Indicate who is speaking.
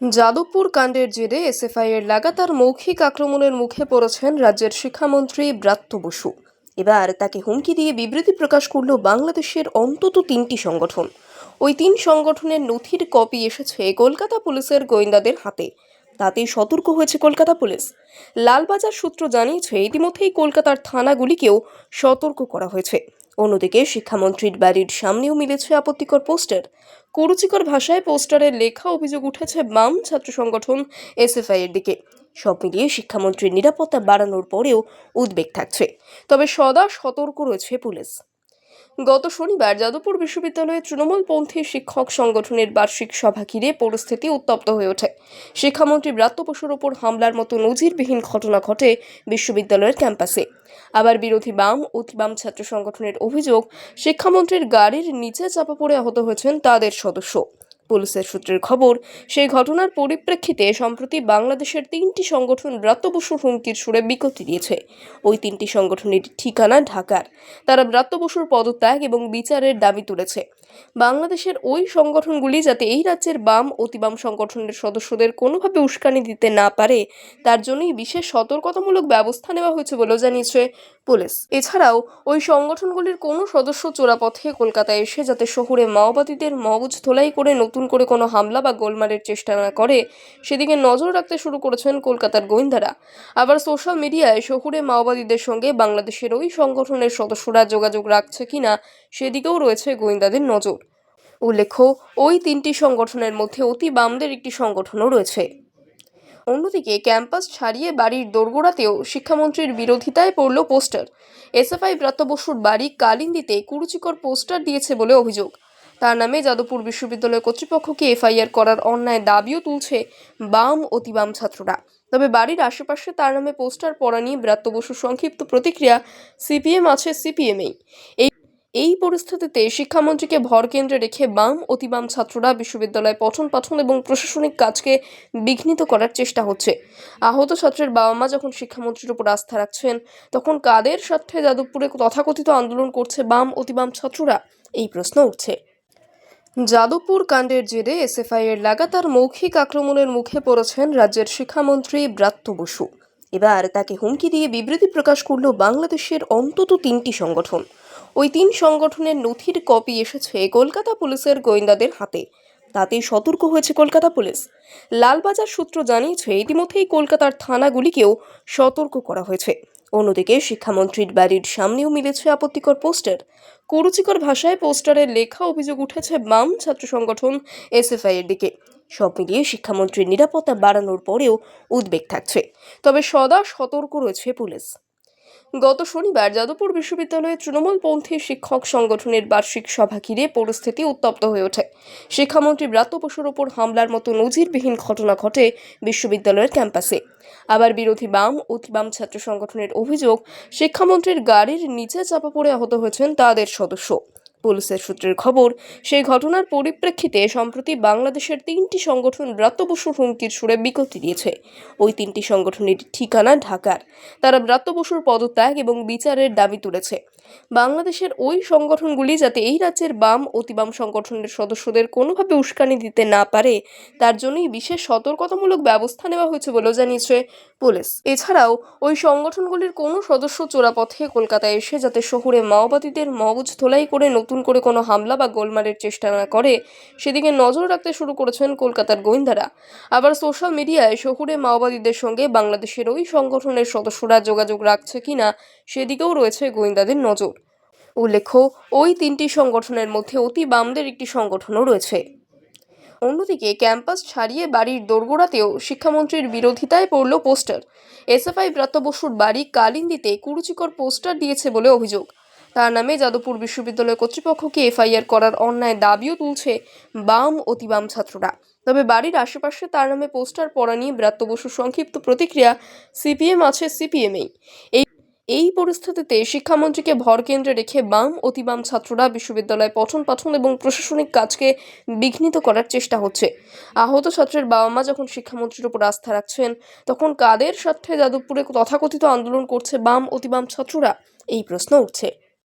Speaker 1: যাদবপুর কাণ্ডের জেরে এসএফআই এর লাগাতার মৌখিক আক্রমণের মুখে পড়েছেন রাজ্যের শিক্ষামন্ত্রী ব্রাত্য বসু। এবার তাকে হুমকি দিয়ে বিবৃতি প্রকাশ করল বাংলাদেশের অন্তত তিনটি সংগঠন। ওই তিন সংগঠনের নথির কপি এসেছে কলকাতা পুলিশের গোয়েন্দাদের হাতে। তাতেই সতর্ক হয়েছে কলকাতা পুলিশ। লালবাজার সূত্র জানিয়েছে, ইতিমধ্যেই কলকাতার থানাগুলিকেও সতর্ক করা হয়েছে। অন্যদিকে শিক্ষামন্ত্রীর বাড়ির সামনেও মিলেছে আপত্তিকর পোস্টার। কুরুচিকর ভাষায় পোস্টারের লেখা অভিযোগ উঠেছে বাম ছাত্র সংগঠন এসএফআই এর দিকে। সব মিলিয়ে শিক্ষামন্ত্রীর নিরাপত্তা বাড়ানোর পরেও উদ্বেগ থাকছে। তবে সদা সতর্ক রয়েছে পুলিশ। গত শনিবার যাদবপুর বিশ্ববিদ্যালয়ে তৃণমূলপন্থী শিক্ষক সংগঠনের বার্ষিক সভা ঘিরে পরিস্থিতি উত্তপ্ত হয়ে ওঠে। শিক্ষামন্ত্রী ব্রাত্য বসুর ওপর হামলার মতো নজিরবিহীন ঘটনা ঘটে বিশ্ববিদ্যালয়ের ক্যাম্পাসে। আবার বিরোধী বাম বাম ছাত্র সংগঠনের অভিযোগ, শিক্ষামন্ত্রীর গাড়ির নিচে চাপা পড়ে আহত হয়েছেন তাদের সদস্য। পুলিশের সূত্রের খবর, সেই ঘটনার পরিপ্রেক্ষিতে সম্প্রতি বাংলাদেশের তিনটি সংগঠন ব্রাত্য বসুর হুমকির সুরে বিকতি দিয়েছে। ওই তিনটি সংগঠনের ঠিকানা ঢাকার। তারা ব্রাত্য বসুর পদত্যাগ এবং বিচারের দাবি তুলেছে। বাংলাদেশের ওই সংগঠনগুলি যাতে এই রাজ্যের বাম অতিবাম সংগঠনের সদস্যদের কোনোভাবে উস্কানি দিতে না পারে, তার জন্যই বিশেষ সতর্কতামূলক ব্যবস্থা নেওয়া হয়েছে বলেও জানিয়েছে পুলিশ। এছাড়াও, ওই সংগঠনগুলির কোনো সদস্য চোরাপথে কলকাতায় এসে যাতে শহরে মাওবাদীদের মগজ ধোলাই করে নতুন করে কোনো হামলা বা গোলমালের চেষ্টা না করে, সেদিকে নজর রাখতে শুরু করেছেন কলকাতার গোয়েন্দারা। আবার সোশ্যাল মিডিয়ায় শহুরে মাওবাদীদের সঙ্গে বাংলাদেশের ওই সংগঠনের সদস্যরা যোগাযোগ রাখছে কিনা সেদিকেও রয়েছে গোয়েন্দাদের নজর। উল্লেখ্য, ওই তিনটি সংগঠনের মধ্যে অতি বামদের একটি সংগঠনও রয়েছে। অন্যদিকে, ক্যাম্পাস ছাড়িয়ে বাড়ির দোরগোড়াতেও শিক্ষামন্ত্রীর বিরোধিতায় পড়ল পোস্টার। এসএফআই ব্রাত্য বসুর বাড়ি কালিন্দিতে কুরুচিকর পোস্টার দিয়েছে বলে অভিযোগ। তার নামে যাদবপুর বিশ্ববিদ্যালয় কর্তৃপক্ষকে এফআইআর করার অন্যায় দাবিও তুলছে বাম অতি বাম ছাত্ররা। তবে বাড়ির আশেপাশে তার নামে পোস্টার পড়া নিয়ে ব্রাত্য বসুর সংক্ষিপ্ত প্রতিক্রিয়া সিপিএম আছে সিপিএমএই এই এই পরিস্থিতিতে শিক্ষামন্ত্রীকে ভর কেন্দ্রে রেখে বাম অতি বাম ছাত্ররা বিশ্ববিদ্যালয়ে পঠন পাঠন এবং প্রশাসনিক কাজকে বিঘ্নিত করার চেষ্টা হচ্ছে। আহত ছাত্রের বাবা মা যখন শিক্ষামন্ত্রীর উপর আস্থা রাখছেন, তখন কাদের স্বার্থে যাদবপুরে তথাকথিত আন্দোলন করছে বাম অতি বাম ছাত্ররা? এই প্রশ্ন উঠছে। যাদবপুর কাণ্ডের জেরে এসএফআই এর লাগাতার মৌখিক আক্রমণের মুখে পড়েছেন রাজ্যের শিক্ষামন্ত্রী ব্রাত্য বসু। এবার তাকে হুমকি দিয়ে বিবৃতি প্রকাশ করল বাংলাদেশের অন্তত তিনটি সংগঠন। ওই তিন সংগঠনের নথির কপি এসেছে কলকাতা পুলিশের গোয়েন্দাদের হাতে। তাতেই সতর্ক হয়েছে কলকাতা পুলিশ। লালবাজার সূত্র জানিয়েছে, ইতিমধ্যেই কলকাতার থানাগুলিকেও সতর্ক করা হয়েছে। অন্যদিকে শিক্ষামন্ত্রীর বাড়ির সামনেও মিলেছে আপত্তিকর পোস্টার। কুরুচিকর ভাষায় পোস্টারের লেখা অভিযোগ উঠেছে বাম ছাত্র সংগঠন এসএফআই এর দিকে। সব মিলিয়ে শিক্ষামন্ত্রীর নিরাপত্তা বাড়ানোর পরেও উদ্বেগ থাকছে। তবে সদা সতর্ক রয়েছে পুলিশ। গত শনিবার যাদবপুর বিশ্ববিদ্যালয়ে তৃণমূলপন্থী শিক্ষক সংগঠনের বার্ষিক সভা ঘিরে পরিস্থিতি উত্তপ্ত হয়ে ওঠে। শিক্ষামন্ত্রী ব্রাত্য বসুর ওপর হামলার মতো নজিরবিহীন ঘটনা ঘটে বিশ্ববিদ্যালয়ের ক্যাম্পাসে। আবার বিরোধী বাম অতি বাম ছাত্র সংগঠনের অভিযোগ, শিক্ষামন্ত্রীর গাড়ির নিচে চাপা পড়ে আহত হয়েছেন তাদের সদস্য। পুলিশের সূত্রের খবর, সেই ঘটনার পরিপ্রেক্ষিতে সম্প্রতি বাংলাদেশের তিনটি সংগঠন ব্রাত্য বসুর হুমকির সুরে বিকতি দিয়েছে। ওই তিনটি সংগঠনের ঠিকানা ঢাকার। তারা ব্রাত্য বসুর পদত্যাগ এবং বিচারের দাবি তুলেছে। বাংলাদেশের ওই সংগঠনগুলি যাতে এই রাজ্যের বাম অতিবাম সংগঠনের সদস্যদের কোনোভাবে উস্কানি দিতে না পারে, তার জন্যই বিশেষ সতর্কতামূলক ব্যবস্থা নেওয়া হয়েছে বলেও জানিয়েছে পুলিশ। এছাড়াও, ওই সংগঠনগুলির কোনো সদস্য চোরাপথে কলকাতায় এসে যাতে শহুরে মাওবাদীদের মগজ ধোলাই করে নতুন করে কোনো হামলা বা গোলমালের চেষ্টা না করে, সেদিকে নজর রাখতে শুরু করেছেন কলকাতার গোয়েন্দারা। আবার সোশ্যাল মিডিয়ায় শহুরে মাওবাদীদের সঙ্গে বাংলাদেশের ওই সংগঠনের সদস্যরা যোগাযোগ রাখছে কিনা, সেদিকেও রয়েছে গোয়েন্দাদের নজর। উল্লেখ্য, ওই তিনটি সংগঠনের মধ্যে অতি বামদের একটি সংগঠনও রয়েছে। অন্যদিকে, ক্যাম্পাস ছাড়িয়ে বাড়ির দোরগোড়াতেও শিক্ষামন্ত্রীর বিরোধিতায় পড়ল পোস্টার। এসএফআই ব্রাত্য বসুর বাড়ি কালিন্দিতে কুরুচিকর পোস্টার দিয়েছে বলে অভিযোগ। তার নামে যাদবপুর বিশ্ববিদ্যালয় কর্তৃপক্ষকে এফআইআর করার অন্যায় দাবিও তুলছে বাম অতি বাম ছাত্ররা। তবে বাড়ির আশেপাশে তার নামে পোস্টার পড়া নিয়ে ব্রাত্য বসুর সংক্ষিপ্ত প্রতিক্রিয়া সিপিএম আছে সিপিএমএই এই এই পরিস্থিতিতে শিক্ষামন্ত্রীকে ভর কেন্দ্রে রেখে বাম অতিবাম ছাত্ররা বিশ্ববিদ্যালয়ে পঠন পাঠন এবং প্রশাসনিক কাজকে বিঘ্নিত করার চেষ্টা হচ্ছে। আহত ছাত্রের বাবা মা যখন শিক্ষামন্ত্রীর উপর আস্থা রাখছেন, তখন কাদের স্বার্থে যাদবপুরে তথাকথিত আন্দোলন করছে বাম অতিবাম ছাত্ররা? এই প্রশ্ন উঠছে।